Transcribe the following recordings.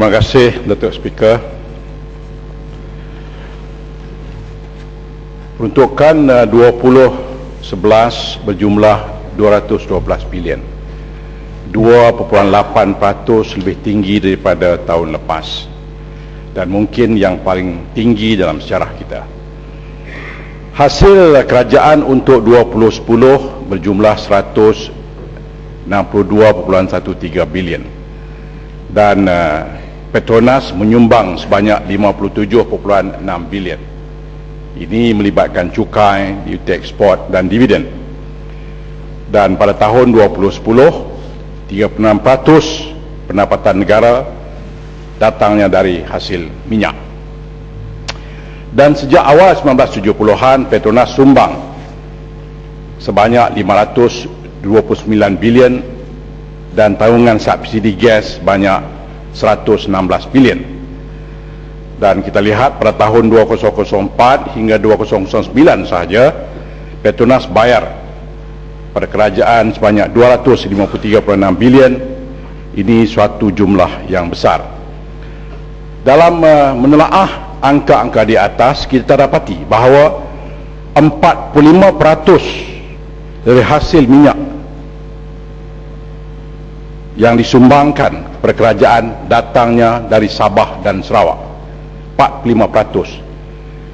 Terima kasih Datuk Speaker. Peruntukan uh, 2011 berjumlah 212 bilion. 2.8% lebih tinggi daripada tahun lepas. Dan mungkin yang paling tinggi dalam sejarah kita. Hasil kerajaan untuk 2010 berjumlah 162.13 bilion dan uh, Petronas menyumbang sebanyak 57.6 bilion. Ini melibatkan cukai, duty ekspor dan dividen. Dan pada tahun 2010, 36% pendapatan negara datangnya dari hasil minyak. Dan sejak awal 1970-an, Petronas sumbang sebanyak 529 bilion dan tanggungan subsidi gas banyak 116 bilion. Dan kita lihat pada tahun 2004 hingga 2009 sahaja Petronas bayar pada kerajaan sebanyak 253.6 bilion. Ini suatu jumlah yang besar. Dalam uh, menelaah angka-angka di atas kita dapati bahawa 45% dari hasil minyak yang disumbangkan kepada kerajaan datangnya dari Sabah dan Sarawak. 45%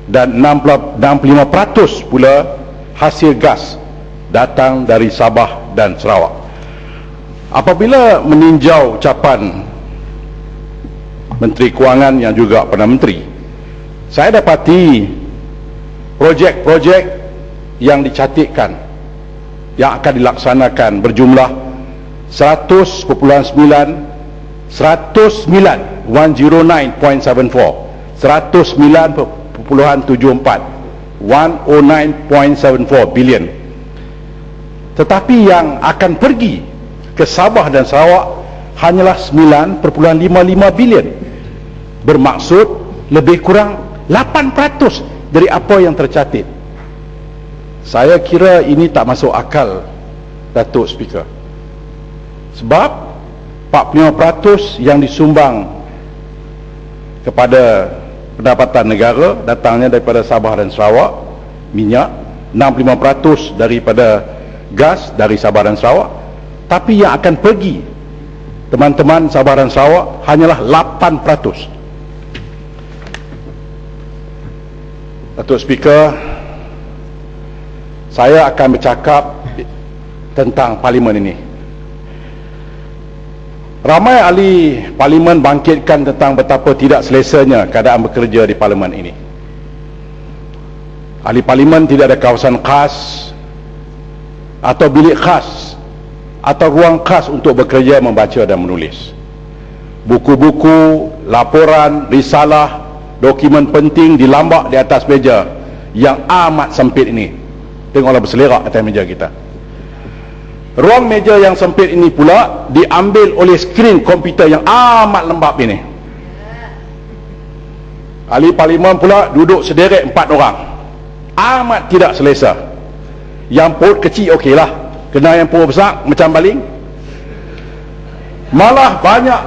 dan 65% pula hasil gas datang dari Sabah dan Sarawak. Apabila meninjau ucapan Menteri Kewangan yang juga Perdana Menteri saya dapati projek-projek yang dicatatkan yang akan dilaksanakan berjumlah 100.9 109.109.74 109.74 bilion tetapi yang akan pergi ke Sabah dan Sarawak hanyalah 9.55 bilion bermaksud lebih kurang 8% dari apa yang tercatat. Saya kira ini tak masuk akal Datuk Speaker sebab 45% yang disumbang kepada pendapatan negara datangnya daripada Sabah dan Sarawak minyak 65% daripada gas dari Sabah dan Sarawak. Tapi yang akan pergi teman-teman Sabah dan Sarawak hanyalah 8% Datuk Speaker saya akan bercakap tentang parlimen ini Ramai ahli parlimen bangkitkan tentang betapa tidak selesanya keadaan bekerja di parlimen ini. Ahli parlimen tidak ada kawasan khas atau bilik khas atau ruang khas untuk bekerja membaca dan menulis. Buku-buku, laporan, risalah, dokumen penting dilambak di atas meja yang amat sempit ini. Tengoklah berselerak atas meja kita. Ruang meja yang sempit ini pula diambil oleh skrin komputer yang amat lembab ini. Ahli parlimen pula duduk sederet empat orang. Amat tidak selesa. Yang perut kecil okeylah. Kena yang perut besar macam baling. Malah banyak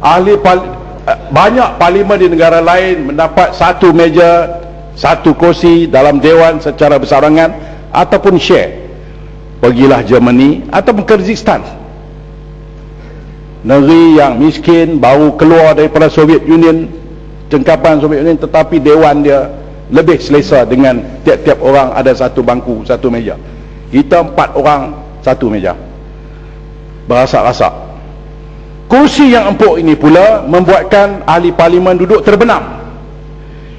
ahli eh, banyak parlimen di negara lain mendapat satu meja, satu kursi dalam dewan secara bersarangan ataupun share pergilah Germany atau Kyrgyzstan. Negeri yang miskin baru keluar daripada Soviet Union cengkapan Soviet Union tetapi dewan dia lebih selesa dengan tiap-tiap orang ada satu bangku satu meja. Kita empat orang satu meja. Berasak-rasak. Kursi yang empuk ini pula membuatkan ahli parlimen duduk terbenam.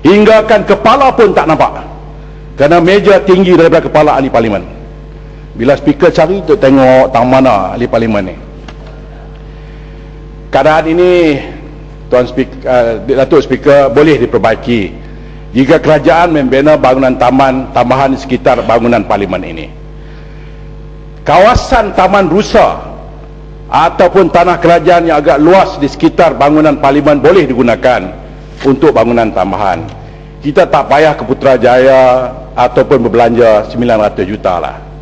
Hinggakan kepala pun tak nampak. Kerana meja tinggi daripada kepala ahli parlimen bila speaker cari untuk tengok tang mana ahli parlimen ni. Keadaan ini tuan speaker uh, datuk speaker boleh diperbaiki jika kerajaan membina bangunan taman tambahan di sekitar bangunan parlimen ini. Kawasan taman rusa ataupun tanah kerajaan yang agak luas di sekitar bangunan parlimen boleh digunakan untuk bangunan tambahan. Kita tak payah ke Putrajaya ataupun berbelanja 900 juta lah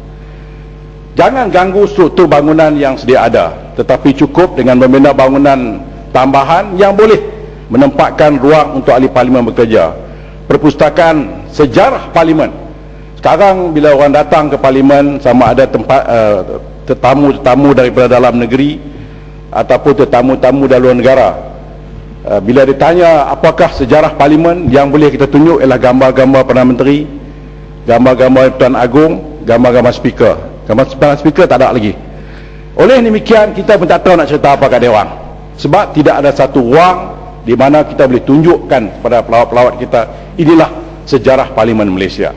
jangan ganggu struktur bangunan yang sedia ada tetapi cukup dengan membina bangunan tambahan yang boleh menempatkan ruang untuk ahli parlimen bekerja. Perpustakaan sejarah parlimen. Sekarang bila orang datang ke parlimen sama ada tempat uh, tetamu-tetamu daripada dalam negeri ataupun tetamu-tamu dari luar negara. Uh, bila ditanya apakah sejarah parlimen yang boleh kita tunjuk ialah gambar-gambar Perdana Menteri gambar-gambar Tuan Agong gambar-gambar speaker gambar speaker tak ada lagi. Oleh demikian kita pun tak tahu nak cerita apa kat dia orang. Sebab tidak ada satu ruang di mana kita boleh tunjukkan kepada pelawat-pelawat kita inilah sejarah parlimen Malaysia.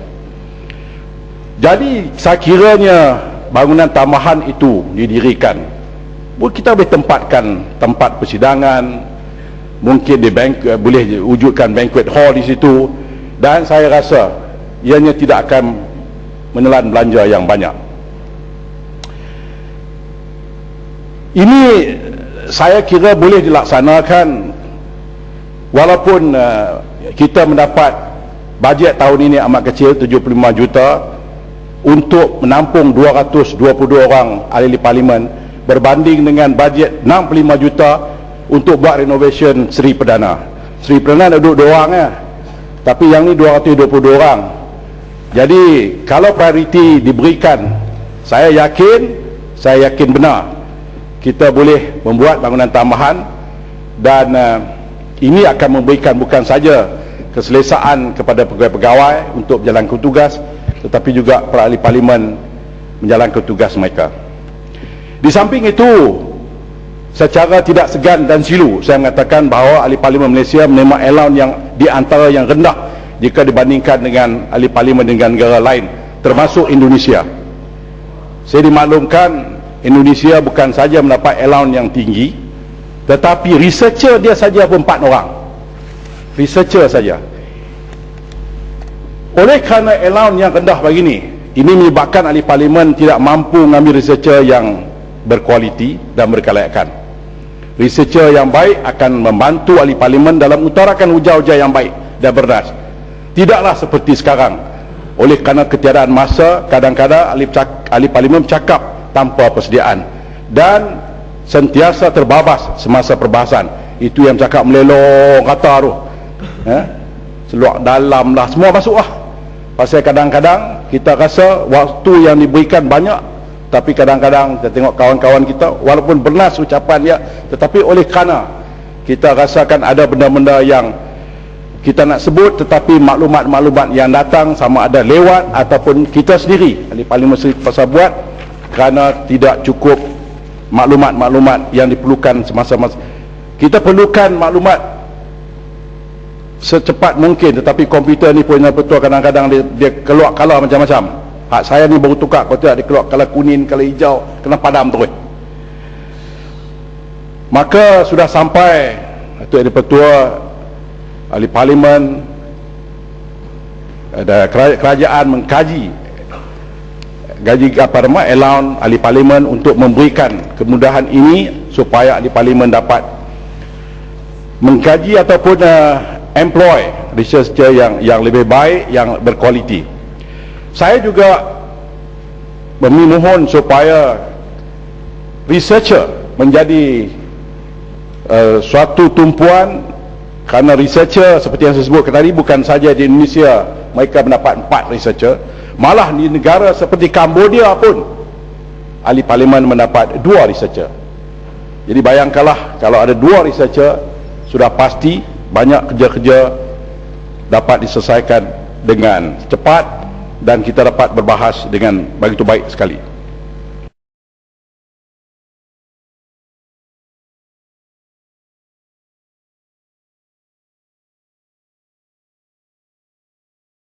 Jadi saya kiranya bangunan tambahan itu didirikan. Kita boleh tempatkan tempat persidangan mungkin di bank, eh, boleh wujudkan banquet hall di situ. Dan saya rasa ianya tidak akan menelan belanja yang banyak ini saya kira boleh dilaksanakan walaupun uh, kita mendapat bajet tahun ini amat kecil 75 juta untuk menampung 222 orang ahli parlimen berbanding dengan bajet 65 juta untuk buat renovation Seri Perdana. Seri Perdana duduk dua orang ya. tapi yang ni 222 orang. Jadi kalau prioriti diberikan saya yakin saya yakin benar kita boleh membuat bangunan tambahan dan uh, ini akan memberikan bukan saja keselesaan kepada pegawai-pegawai untuk berjalankan tugas tetapi juga para ahli parlimen menjalankan tugas mereka. Di samping itu secara tidak segan dan silu saya mengatakan bahawa ahli parlimen Malaysia menerima allowance yang di antara yang rendah jika dibandingkan dengan ahli parlimen dengan negara lain termasuk Indonesia. Saya dimaklumkan Indonesia bukan saja mendapat allowance yang tinggi tetapi researcher dia saja pun 4 orang researcher saja oleh kerana allowance yang rendah begini, ini menyebabkan ahli parlimen tidak mampu mengambil researcher yang berkualiti dan berkelayakan. Researcher yang baik akan membantu ahli parlimen dalam utarakan hujah-hujah yang baik dan berdas. Tidaklah seperti sekarang. Oleh kerana ketiadaan masa, kadang-kadang ahli, ahli parlimen bercakap tanpa persediaan. Dan sentiasa terbabas semasa perbahasan. Itu yang cakap melelong kata tu. Eh? Seluak dalam lah. Semua masuk lah. Pasal kadang-kadang kita rasa waktu yang diberikan banyak tapi kadang-kadang kita tengok kawan-kawan kita walaupun bernas ucapan dia tetapi oleh kerana kita rasakan ada benda-benda yang kita nak sebut tetapi maklumat-maklumat yang datang sama ada lewat ataupun kita sendiri ahli parlimen sendiri pasal buat kerana tidak cukup maklumat-maklumat yang diperlukan semasa-masa. Kita perlukan maklumat secepat mungkin tetapi komputer ni punya betul kadang-kadang dia, dia keluar color macam-macam. Hak saya ni baru tukar kalau tidak dia keluar color kuning color hijau kena padam terus. Maka sudah sampai itu ada petua ahli parlimen ada kerajaan mengkaji gaji nama allowance ahli parlimen untuk memberikan kemudahan ini supaya ahli parlimen dapat mengkaji ataupun uh, employ researcher yang yang lebih baik yang berkualiti. Saya juga memohon supaya researcher menjadi uh, suatu tumpuan kerana researcher seperti yang saya sebut tadi bukan saja di Indonesia mereka mendapat empat researcher malah di negara seperti Cambodia pun ahli parlimen mendapat dua researcher. Jadi bayangkanlah kalau ada dua researcher sudah pasti banyak kerja-kerja dapat diselesaikan dengan cepat dan kita dapat berbahas dengan begitu baik sekali